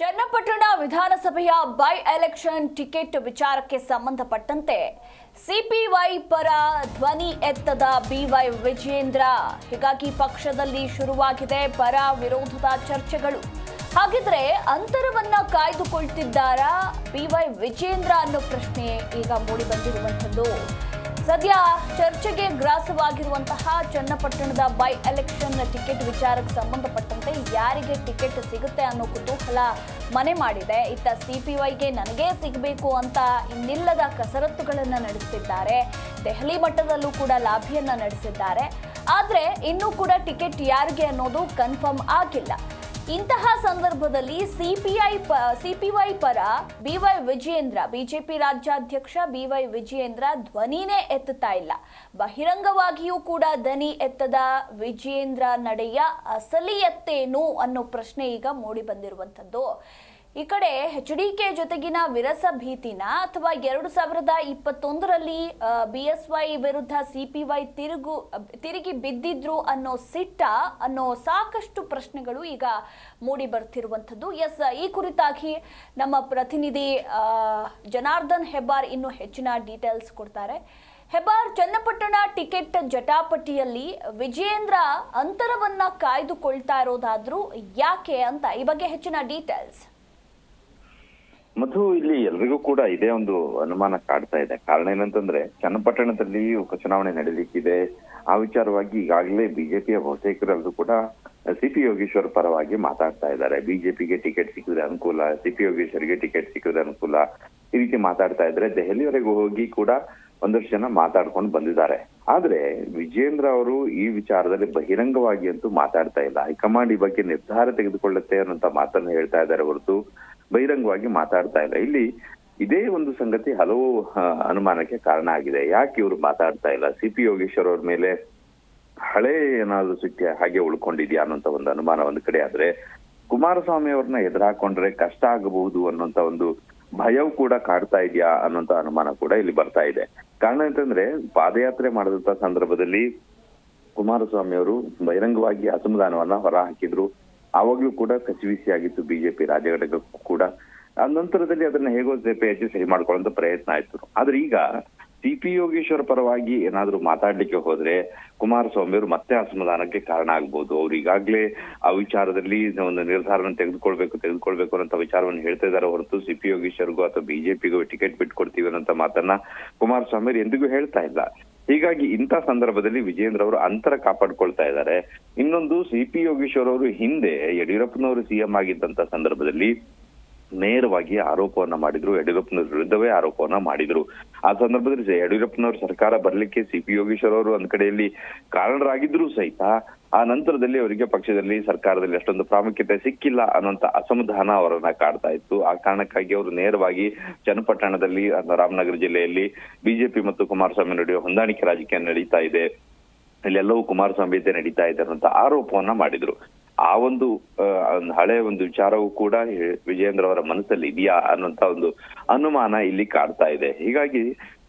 ಚನ್ನಪಟ್ಟಣ ವಿಧಾನಸಭೆಯ by election ticket ವಿಚಾರಕ್ಕೆ ಸಂಬಂಧಪಟ್ಟಂತೆ ಸಿಪಿವೈ ಪರ ಧ್ವನಿ ಎತ್ತದ ಬಿವೈ ವಿಜೇಂದ್ರ ಹೀಗಾಗಿ ಪಕ್ಷದಲ್ಲಿ ಶುರುವಾಗಿದೆ ಪರ ವಿರೋಧದ ಚರ್ಚೆಗಳು. ಹಾಗಿದ್ರೆ ಅಂತರವನ್ನ ಕಾಯ್ದುಕೊಳ್ತಿದ್ದಾರಾ ಬಿವೈ ವಿಜೇಂದ್ರ ಅನ್ನೋ ಪ್ರಶ್ನೆ ಈಗ ಮೂಡಿ ಬಂದಿರುವಂಥದ್ದು. ಸದ್ಯ ಚರ್ಚೆಗೆ ಗ್ರಾಸವಾಗಿರುವಂತಹ ಚನ್ನಪಟ್ಟಣದ ಬೈ ಎಲೆಕ್ಷನ್ ಟಿಕೆಟ್ ವಿಚಾರಕ್ಕೆ ಸಂಬಂಧಪಟ್ಟಂತೆ ಯಾರಿಗೆ ಟಿಕೆಟ್ ಸಿಗುತ್ತೆ ಅನ್ನೋ ಕುತೂಹಲ ಮನೆ ಮಾಡಿದೆ. ಇತ್ತ ಸಿಪಿವೈಗೆ ನನಗೇ ಸಿಗಬೇಕು ಅಂತ ಇನ್ನಿಲ್ಲದ ಕಸರತ್ತುಗಳನ್ನು ನಡೆಸುತ್ತಿದ್ದಾರೆ ದೆಹಲಿ ಮಟ್ಟದಲ್ಲೂ ಕೂಡ ಲಾಭಿಯನ್ನು ನಡೆಸಿದ್ದಾರೆ. ಆದರೆ ಇನ್ನೂ ಕೂಡ ಟಿಕೆಟ್ ಯಾರಿಗೆ ಅನ್ನೋದು ಕನ್ಫರ್ಮ್ ಆಗಿಲ್ಲ. ಇಂತಹ ಸಂದರ್ಭದಲ್ಲಿ ಸಿಪಿಐ ಸಿಪಿವೈ ಪರ ಬಿವೈ ವಿಜಯೇಂದ್ರ, ಬಿಜೆಪಿ ರಾಜ್ಯಾಧ್ಯಕ್ಷ ಬಿವೈ ವಿಜಯೇಂದ್ರ ಧ್ವನಿನೇ ಎತ್ತುತ್ತಾ ಇಲ್ಲ. ಬಹಿರಂಗವಾಗಿಯೂ ಕೂಡ ದನಿ ಎತ್ತದ ವಿಜಯೇಂದ್ರ ನಡೆಯ ಅಸಲಿಯತ್ತೇನು ಅನ್ನೋ ಪ್ರಶ್ನೆ ಈಗ ಮೂಡಿ ಬಂದಿರುವಂಥದ್ದು. ಈ ಕಡೆ ಎಚ್ ಡಿ ಕೆ ಜೊತೆಗಿನ ವಿರಸ ಭೀತಿನ ಅಥವಾ ಎರಡು ಸಾವಿರದ ಇಪ್ಪತ್ತೊಂದರಲ್ಲಿ ಬಿ ಎಸ್ ವೈ ವಿರುದ್ಧ ಸಿ ಪಿ ವೈ ತಿರುಗು, ತಿರುಗಿ ಬಿದ್ದಿದ್ರು ಅನ್ನೋ ಸಿಟ್ಟ ಅನ್ನೋ ಸಾಕಷ್ಟು ಪ್ರಶ್ನೆಗಳು ಈಗ ಮೂಡಿ ಬರ್ತಿರುವಂಥದ್ದು. ಎಸ್, ಈ ಕುರಿತಾಗಿ ನಮ್ಮ ಪ್ರತಿನಿಧಿ ಜನಾರ್ದನ್ ಹೆಬ್ಬಾರ್ ಇನ್ನು ಹೆಚ್ಚಿನ ಡೀಟೇಲ್ಸ್ ಕೊಡ್ತಾರೆ. ಹೆಬ್ಬಾರ್, ಚನ್ನಪಟ್ಟಣ ಟಿಕೆಟ್ ಜಟಾಪಟಿಯಲ್ಲಿ ವಿಜಯೇಂದ್ರ ಅಂತರವನ್ನ ಕಾಯ್ದುಕೊಳ್ತಾ ಇರೋದಾದ್ರೂ ಯಾಕೆ ಅಂತ ಈ ಬಗ್ಗೆ ಹೆಚ್ಚಿನ ಡೀಟೇಲ್ಸ್. ಮಧು ಇಲ್ಲಿ ಎಲ್ರಿಗೂ ಕೂಡ ಇದೇ ಒಂದು ಅನುಮಾನ ಕಾಡ್ತಾ ಇದೆ. ಕಾರಣ ಏನಂತಂದ್ರೆ, ಚನ್ನಪಟ್ಟಣದಲ್ಲಿ ಉಪಚುನಾವಣೆ ನಡೀಲಿಕ್ಕಿದೆ. ಆ ವಿಚಾರವಾಗಿ ಈಗಾಗಲೇ ಬಿಜೆಪಿಯ ಬಹುತೇಕರೆಲ್ಲರೂ ಕೂಡ ಸಿ ಪಿ ಯೋಗೇಶ್ವರ್ ಪರವಾಗಿ ಮಾತಾಡ್ತಾ ಇದ್ದಾರೆ. ಬಿಜೆಪಿಗೆ ಟಿಕೆಟ್ ಸಿಕ್ಕಿದ್ರೆ ಅನುಕೂಲ ಸಿ ಪಿ ಯೋಗೇಶ್ವರ್ಗೆ ಟಿಕೆಟ್ ಸಿಕ್ಕಿದ್ರೆ ಅನುಕೂಲ, ಈ ರೀತಿ ಮಾತಾಡ್ತಾ ಇದ್ರೆ ದೆಹಲಿಯವರೆಗೂ ಹೋಗಿ ಕೂಡ ಒಂದಷ್ಟು ಜನ ಮಾತಾಡ್ಕೊಂಡು ಬಂದಿದ್ದಾರೆ. ಆದ್ರೆ ವಿಜೇಂದ್ರ ಅವರು ಈ ವಿಚಾರದಲ್ಲಿ ಬಹಿರಂಗವಾಗಿ ಅಂತೂ ಮಾತಾಡ್ತಾ ಇಲ್ಲ. ಹೈಕಮಾಂಡ್ ಈ ಬಗ್ಗೆ ನಿರ್ಧಾರ ತೆಗೆದುಕೊಳ್ಳುತ್ತೆ ಅನ್ನೋಂತ ಮಾತನ್ನು ಹೇಳ್ತಾ ಇದ್ದಾರೆ ಹೊರತು ಬಹಿರಂಗವಾಗಿ ಮಾತಾಡ್ತಾ ಇಲ್ಲ. ಇಲ್ಲಿ ಇದೇ ಒಂದು ಸಂಗತಿ ಹಲವು ಅನುಮಾನಕ್ಕೆ ಕಾರಣ ಆಗಿದೆ. ಯಾಕೆ ಇವರು ಮಾತಾಡ್ತಾ ಇಲ್ಲ? ಸಿ ಪಿ ಯೋಗೇಶ್ವರ್ ಅವ್ರ ಮೇಲೆ ಹಳೆ ಏನಾದ್ರು ಸಿಕ್ಕಿ ಹಾಗೆ ಉಳ್ಕೊಂಡಿದ್ಯಾ ಅನ್ನೋಂತ ಒಂದು ಅನುಮಾನ ಒಂದು ಕಡೆ ಆದ್ರೆ, ಕುಮಾರಸ್ವಾಮಿ ಅವ್ರನ್ನ ಎದುರಾಕೊಂಡ್ರೆ ಕಷ್ಟ ಆಗಬಹುದು ಅನ್ನೋಂತ ಒಂದು ಭಯವು ಕೂಡ ಕಾಡ್ತಾ ಇದೆಯಾ ಅನ್ನೋಂತ ಅನುಮಾನ ಕೂಡ ಇಲ್ಲಿ ಬರ್ತಾ ಇದೆ. ಕಾರಣ ಅಂತಂದ್ರೆ ಪಾದಯಾತ್ರೆ ಮಾಡಿದಂತ ಸಂದರ್ಭದಲ್ಲಿ ಕುಮಾರಸ್ವಾಮಿ ಅವರು ಬಹಿರಂಗವಾಗಿ ಅಸಮಾಧಾನವನ್ನ ಹೊರ ಹಾಕಿದ್ರು. ಆವಾಗ್ಲೂ ಕೂಡ ಕಸಿವಿಸಿ ಆಗಿತ್ತು ಬಿಜೆಪಿ ರಾಜ್ಯ ಘಟಕಕ್ಕೂ ಕೂಡ. ಆ ನಂತರದಲ್ಲಿ ಅದನ್ನ ಹೇಗೋ ಹೆಚ್ಚು ಸರಿ ಮಾಡ್ಕೊಳ್ಳೋ ಪ್ರಯತ್ನ ಆಯ್ತು. ಆದ್ರೆ ಈಗ ಸಿ ಪಿ ಯೋಗೇಶ್ವರ ಪರವಾಗಿ ಏನಾದ್ರೂ ಮಾತಾಡ್ಲಿಕ್ಕೆ ಹೋದ್ರೆ ಕುಮಾರಸ್ವಾಮಿ ಅವರು ಮತ್ತೆ ಅಸಮಾಧಾನಕ್ಕೆ ಕಾರಣ ಆಗ್ಬೋದು. ಅವ್ರು ಈಗಾಗಲೇ ಆ ವಿಚಾರದಲ್ಲಿ ಒಂದು ನಿರ್ಧಾರವನ್ನು ತೆಗೆದುಕೊಳ್ಬೇಕು ತೆಗೆದುಕೊಳ್ಬೇಕು ಅನ್ನೋ ವಿಚಾರವನ್ನು ಹೇಳ್ತಾ ಇದ್ದಾರೆ ಹೊರತು ಸಿ ಪಿ ಯೋಗೇಶ್ವರ್ಗೂ ಅಥವಾ ಬಿಜೆಪಿಗೂ ಟಿಕೆಟ್ ಬಿಟ್ಕೊಡ್ತೀವಿ ಅನ್ನೋ ಮಾತನ್ನ ಕುಮಾರಸ್ವಾಮಿ ಅವರು ಎಂದಿಗೂ ಹೇಳ್ತಾ ಇಲ್ಲ. ಹೀಗಾಗಿ ಇಂಥ ಸಂದರ್ಭದಲ್ಲಿ ವಿಜೇಂದ್ರ ಅವರು ಅಂತರ ಕಾಪಾಡ್ಕೊಳ್ತಾ ಇದ್ದಾರೆ. ಇನ್ನೊಂದು ಸಿ ಪಿ ಯೋಗೀಶ್ವರ್ ಅವರು ಹಿಂದೆ ಯಡಿಯೂರಪ್ಪನವರು ಸಿಎಂ ಆಗಿದ್ದಂತ ಸಂದರ್ಭದಲ್ಲಿ ನೇರವಾಗಿ ಆರೋಪವನ್ನ ಮಾಡಿದ್ರು ಯಡಿಯೂರಪ್ಪನವ್ರ ವಿರುದ್ಧವೇ ಆರೋಪವನ್ನ ಮಾಡಿದ್ರು. ಆ ಸಂದರ್ಭದಲ್ಲಿ ಯಡಿಯೂರಪ್ಪನವ್ರ ಸರ್ಕಾರ ಬರ್ಲಿಕ್ಕೆ ಸಿ ಪಿ ಯೋಗೇಶ್ವರ್ ಅವರು ಒಂದ್ ಕಡೆಯಲ್ಲಿ ಕಾರಣರಾಗಿದ್ರು ಸಹಿತ, ಆ ನಂತರದಲ್ಲಿ ಅವರಿಗೆ ಪಕ್ಷದಲ್ಲಿ, ಸರ್ಕಾರದಲ್ಲಿ ಅಷ್ಟೊಂದು ಪ್ರಾಮುಖ್ಯತೆ ಸಿಕ್ಕಿಲ್ಲ ಅನ್ನುವಂತ ಅಸಮಾಧಾನ ಅವರನ್ನ ಕಾಡ್ತಾ ಇತ್ತು. ಆ ಕಾರಣಕ್ಕಾಗಿ ಅವರು ನೇರವಾಗಿ ಚನ್ನಪಟ್ಟಣದಲ್ಲಿ ರಾಮನಗರ ಜಿಲ್ಲೆಯಲ್ಲಿ ಬಿಜೆಪಿ ಮತ್ತು ಕುಮಾರಸ್ವಾಮಿ ನಡುವೆ ಹೊಂದಾಣಿಕೆ ರಾಜಕೀಯ ನಡೀತಾ ಇದೆ. ಇಲ್ಲೆಲ್ಲವೂ ಕುಮಾರಸ್ವಾಮಿ ನಡೀತಾ ಇದೆ ಅನ್ನುವಂತ ಆರೋಪವನ್ನ ಮಾಡಿದ್ರು. ಆ ಒಂದು ಹಳೆ ಒಂದು ವಿಚಾರವೂ ಕೂಡ ವಿಜಯೇಂದ್ರ ಅವರ ಮನಸ್ಸಲ್ಲಿ ಇದೆಯಾ ಅನ್ನುವಂತ ಒಂದು ಅನುಮಾನ ಇಲ್ಲಿ ಕಾಡ್ತಾ ಇದೆ. ಹೀಗಾಗಿ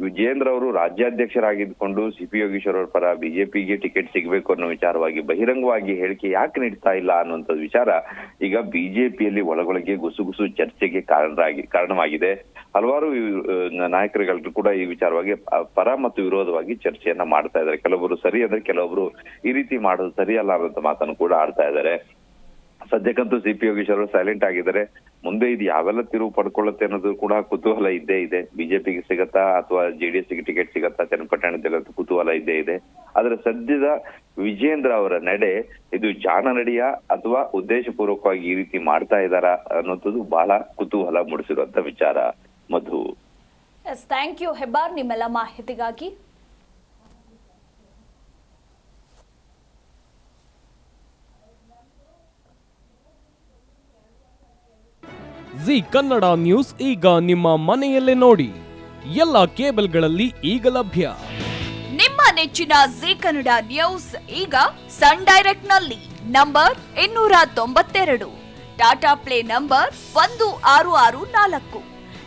ವಿಜಯೇಂದ್ರ ಅವರು ರಾಜ್ಯಾಧ್ಯಕ್ಷರಾಗಿದ್ದುಕೊಂಡು ಸಿ ಪಿ ಯೋಗೇಶ್ವರ ಅವರ ಪರ ಬಿಜೆಪಿಗೆ ಟಿಕೆಟ್ ಸಿಗಬೇಕು ಅನ್ನೋ ವಿಚಾರವಾಗಿ ಬಹಿರಂಗವಾಗಿ ಹೇಳಿಕೆ ಯಾಕೆ ನೀಡ್ತಾ ಇಲ್ಲ ಅನ್ನುವಂಥ ವಿಚಾರ ಈಗ ಬಿಜೆಪಿಯಲ್ಲಿ ಒಳಗೊಳಗೆ ಗುಸುಗುಸು ಚರ್ಚೆಗೆ ಕಾರಣರಾಗಿ, ಕಾರಣವಾಗಿದೆ. ಹಲವಾರು ನಾಯಕರುಗಳು ಕೂಡ ಈ ವಿಚಾರವಾಗಿ ಪರ ಮತ್ತು ವಿರೋಧವಾಗಿ ಚರ್ಚೆಯನ್ನ ಮಾಡ್ತಾ ಇದ್ದಾರೆ. ಕೆಲವೊಬ್ಬರು ಸರಿ ಅಂದ್ರೆ ಕೆಲವೊಬ್ರು ಈ ರೀತಿ ಮಾಡೋದು ಸರಿಯಲ್ಲ ಅನ್ನೋಂಥ ಮಾತನ್ನು ಕೂಡ ಆಡ್ತಾ ಇದ್ದಾರೆ. ಸದ್ಯಕ್ಕಂತೂ ಸಿ ಪಿ ಯೋಗೇಶ್ವರ್ ಸೈಲೆಂಟ್ ಆಗಿದ್ದಾರೆ. ಮುಂದೆ ಇದು ಯಾವೆಲ್ಲ ತಿರುವು ಪಡ್ಕೊಳ್ಳುತ್ತೆ ಅನ್ನೋದು ಕೂಡ ಕುತೂಹಲ ಇದ್ದೇ ಇದೆ. ಬಿಜೆಪಿಗೆ ಸಿಗತ್ತಾ ಅಥವಾ ಜೆಡಿಎಸ್ಗೆ ಟಿಕೆಟ್ ಸಿಗತ್ತಾ ಚನ್ನಪಟ್ಟಣದಲ್ಲಿ ಕುತೂಹಲ ಇದ್ದೇ ಇದೆ. ಆದ್ರೆ ಸದ್ಯದ ವಿಜೇಂದ್ರ ಅವರ ನಡೆ, ಇದು ಜಾಣ ನಡೆಯ ಅಥವಾ ಉದ್ದೇಶಪೂರ್ವಕವಾಗಿ ಈ ರೀತಿ ಮಾಡ್ತಾ ಇದ್ದಾರಾ ಅನ್ನೋದು ಬಹಳ ಕುತೂಹಲ ಮೂಡಿಸಿರುವಂತ ವಿಚಾರ. Madhu. Yes thank you Hebbar ನಿಮ್ಮೆಲ್ಲ ಮಾಹಿತಿಗಾಗಿ. ಜಿ ಕನ್ನಡ ನ್ಯೂಸ್ ಈಗ ನಿಮ್ಮ ಮನೆಯಲ್ಲೇ ನೋಡಿ. ಎಲ್ಲ ಕೇಬಲ್ಗಳಲ್ಲಿ ಈಗ ಲಭ್ಯ. ನಿಮ್ಮ ನೆಚ್ಚಿನ ಜಿ ಕನ್ನಡ ನ್ಯೂಸ್ ಈಗ ಸನ್ ಡೈರೆಕ್ಟ್ನಲ್ಲಿ ನಂಬರ್ ಇನ್ನೂರ ತೊಂಬತ್ತೆರಡು. ಟಾಟಾ ಪ್ಲೇ ನಂಬರ್ ಒಂದು ಆರು ಆರು ನಾಲ್ಕು.